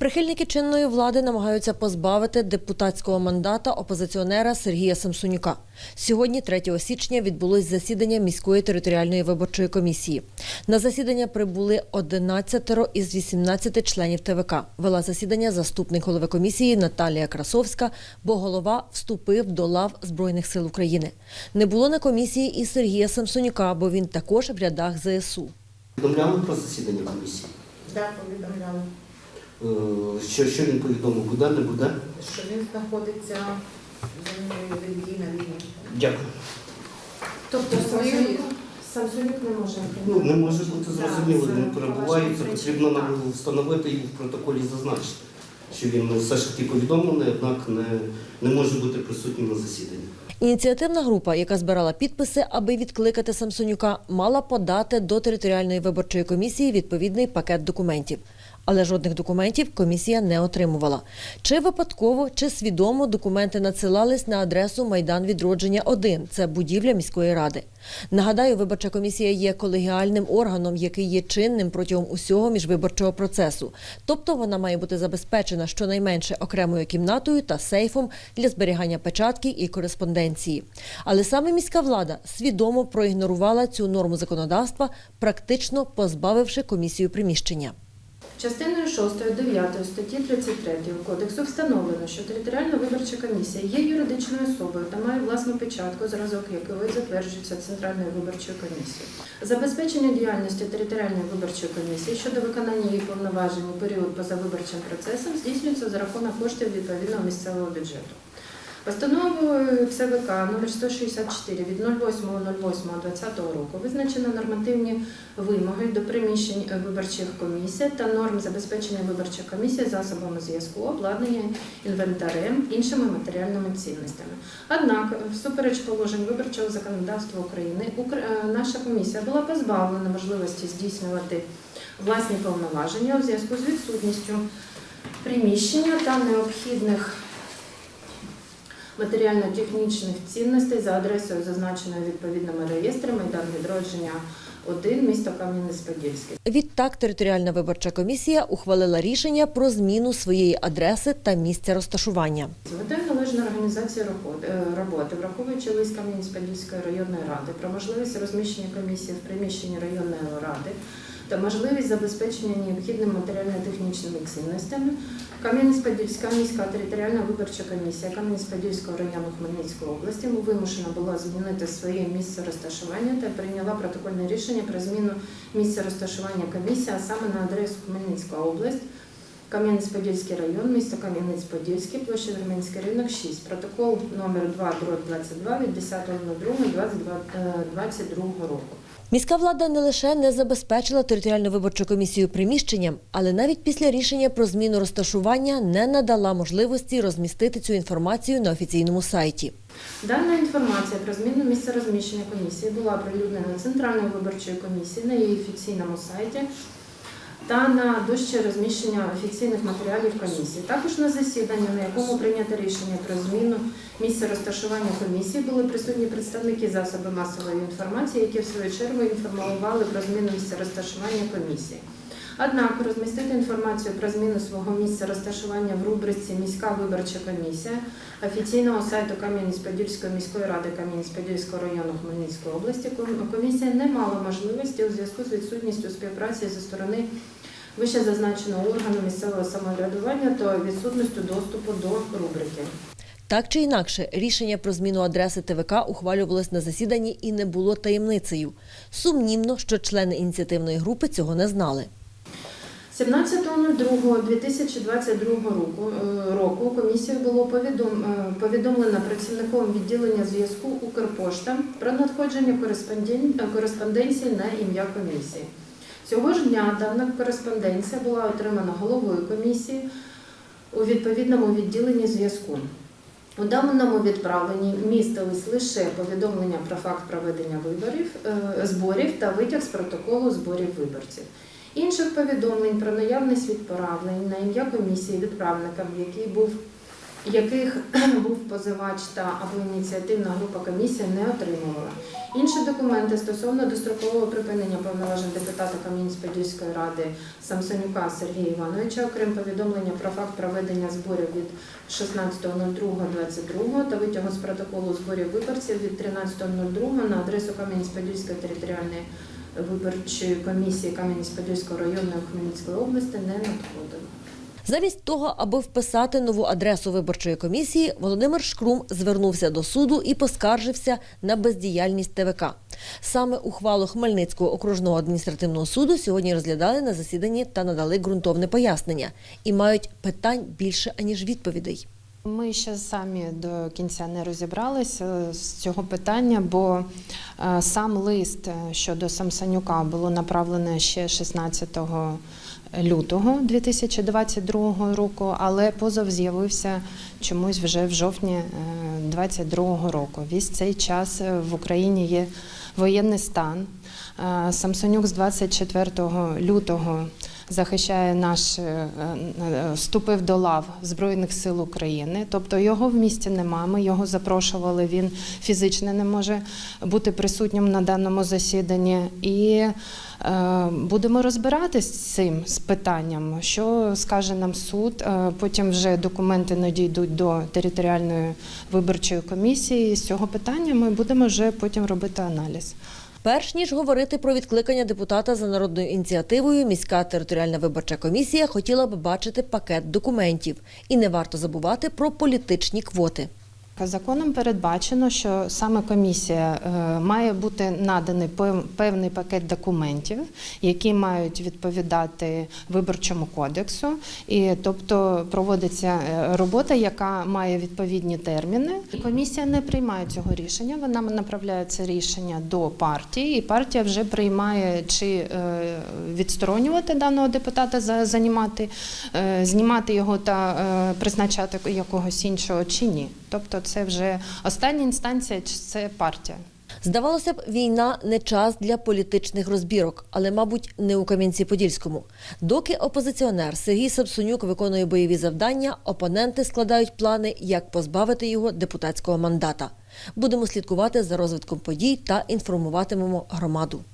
Прихильники чинної влади намагаються позбавити депутатського мандата опозиціонера Сергія Самсонюка. Сьогодні, 3 січня, відбулось засідання міської територіальної виборчої комісії. На засідання прибули 11 із 18 членів ТВК. Вела засідання заступник голови комісії Наталія Красовська, бо голова вступив до лав Збройних сил України. Не було на комісії і Сергія Самсонюка, бо він також в рядах ЗСУ. Повідомляли про засідання комісії? Так, повідомляли, Що, що він повідомив, буде, не буде? що він знаходиться в дії на війні. Дякую. Тобто свою Самсонюк не може Ну, не може бути зрозуміло, він перебуває, це потрібно нам встановити і в протоколі зазначити, що він все ж таки повідомлений, однак не, не може бути присутнім на засіданні. Ініціативна група, яка збирала підписи, аби відкликати Самсонюка, мала подати до територіальної виборчої комісії відповідний пакет документів. Але жодних документів комісія не отримувала. Чи випадково, чи свідомо документи надсилались на адресу Майдан Відродження 1 це будівля міської ради. Нагадаю, виборча комісія є колегіальним органом, який є чинним протягом усього міжвиборчого процесу. Тобто вона має бути забезпечена щонайменше окремою кімнатою та сейфом для зберігання печатки і кореспонденції. Але саме міська влада свідомо проігнорувала цю норму законодавства, практично позбавивши комісію приміщення. Частиною 6 9 статті 33 Кодексу встановлено, що територіальна виборча комісія є юридичною особою та має власну печатку, зразок якої затверджується Центральною виборчою комісією. Забезпечення діяльності територіальної виборчої комісії щодо виконання її повноважень у період позавиборчим процесом здійснюється за рахунок коштів відповідного місцевого бюджету. Постановою ЦВК номер 164 від 08.08.2020 року визначено нормативні вимоги до приміщень виборчих комісій та норм забезпечення виборчих комісій засобами зв'язку, обладнання інвентарем, іншими матеріальними цінностями. Однак, всупереч положень виборчого законодавства України, Укр- е, наша комісія була позбавлена можливості здійснювати власні повноваження у зв'язку з відсутністю приміщення та необхідних матеріально-технічних цінностей за адресою, зазначеною відповідними реєстрами Майдан відродження 1, місто Кам'янець-Подільський. Відтак, територіальна виборча комісія ухвалила рішення про зміну своєї адреси та місця розташування. З метою належної організації е, роботи, враховуючи лист Кам'янець-Подільської районної ради про можливість розміщення комісії в приміщенні районної ради та можливість забезпечення необхідними матеріально-технічними цінностями, Кам'янець-Подільська міська територіальна виборча комісія Кам'янець-Подільського району Хмельницької області вимушена була змінити своє місце розташування та прийняла протокольне рішення про зміну місця розташування комісії, а саме на адресу Хмельницька область. Кам'янець-Подільський район, місто Кам'янець-Подільський, площа Вірменський ринок 6. Протокол номер 2 22 від 10.02.22 року. Міська влада не лише не забезпечила територіальну виборчу комісію приміщенням, але навіть після рішення про зміну розташування не надала можливості розмістити цю інформацію на офіційному сайті. Дана інформація про зміну місця розміщення комісії була оприлюднена Центральною виборчою комісією на її офіційному сайті та на дощі розміщення офіційних матеріалів комісії. Також на засіданні, на якому прийнято рішення про зміну місця розташування комісії, були присутні представники засобів масової інформації, які в свою чергу інформували про зміну місця розташування комісії. Однак розмістити інформацію про зміну свого місця розташування в рубриці Міська виборча комісія офіційного сайту Кам'янець-Подільської міської ради Кам'янець-Подільського району Хмельницької області комісія не мала можливості у зв'язку з відсутністю співпраці зі сторони вище зазначеного органу місцевого самоврядування та відсутністю доступу до рубрики. Так чи інакше, рішення про зміну адреси ТВК ухвалювалось на засіданні і не було таємницею. Сумнівно, що члени ініціативної групи цього не знали. 17.02.2022 року, е, року комісією було е, повідомлено працівником відділення зв'язку Укрпошта про надходження кореспонденції на ім'я комісії. Цього ж дня дана кореспонденція була отримана головою комісії у відповідному відділенні зв'язку. У даному відправленні містились лише повідомлення про факт проведення виборів, е, зборів та витяг з протоколу зборів виборців. Інших повідомлень про наявність відправлень на ім'я комісії відправникам, який був яких був позивач та або ініціативна група комісії, не отримувала. Інші документи стосовно дострокового припинення повноважень депутата Кам'янець-Подільської ради Самсонюка Сергія Івановича, окрім повідомлення про факт проведення зборів від 16.02.22 та витягу з протоколу зборів виборців від 13.02 на адресу Кам'янець-Подільської територіальної виборчої комісії Кам'янець-Подільського районної Хмельницької області не надходило. Замість того, аби вписати нову адресу виборчої комісії, Володимир Шкрум звернувся до суду і поскаржився на бездіяльність ТВК. Саме ухвалу Хмельницького окружного адміністративного суду сьогодні розглядали на засіданні та надали ґрунтовне пояснення і мають питань більше аніж відповідей. Ми ще самі до кінця не розібралися з цього питання, бо е, сам лист е, щодо Самсонюка було направлене ще 16 лютого 2022 року, але позов з'явився чомусь вже в жовтні 2022 року. Весь цей час е, в Україні є воєнний стан. Е, Самсонюк з 24 лютого захищає наш е, е, вступив до лав Збройних сил України. Тобто його в місті немає. Ми його запрошували. Він фізично не може бути присутнім на даному засіданні. І е, будемо розбиратись з цим з питанням, що скаже нам суд. Потім вже документи надійдуть до територіальної виборчої комісії. І з цього питання ми будемо вже потім робити аналіз. Перш ніж говорити про відкликання депутата за народною ініціативою, міська територіальна виборча комісія хотіла б бачити пакет документів. І не варто забувати про політичні квоти. Законом передбачено, що саме комісія е, має бути наданий пев- певний пакет документів, які мають відповідати виборчому кодексу, і тобто проводиться е, робота, яка має відповідні терміни. Комісія не приймає цього рішення. Вона направляє це рішення до партії, і партія вже приймає чи е, відсторонювати даного депутата, за- займати, знімати його та призначати якогось іншого чи ні. Тобто, це вже остання інстанція, чи це партія. Здавалося б, війна не час для політичних розбірок, але, мабуть, не у Кам'янці-Подільському. Доки опозиціонер Сергій Сапсунюк виконує бойові завдання, опоненти складають плани, як позбавити його депутатського мандата. Будемо слідкувати за розвитком подій та інформуватимемо громаду.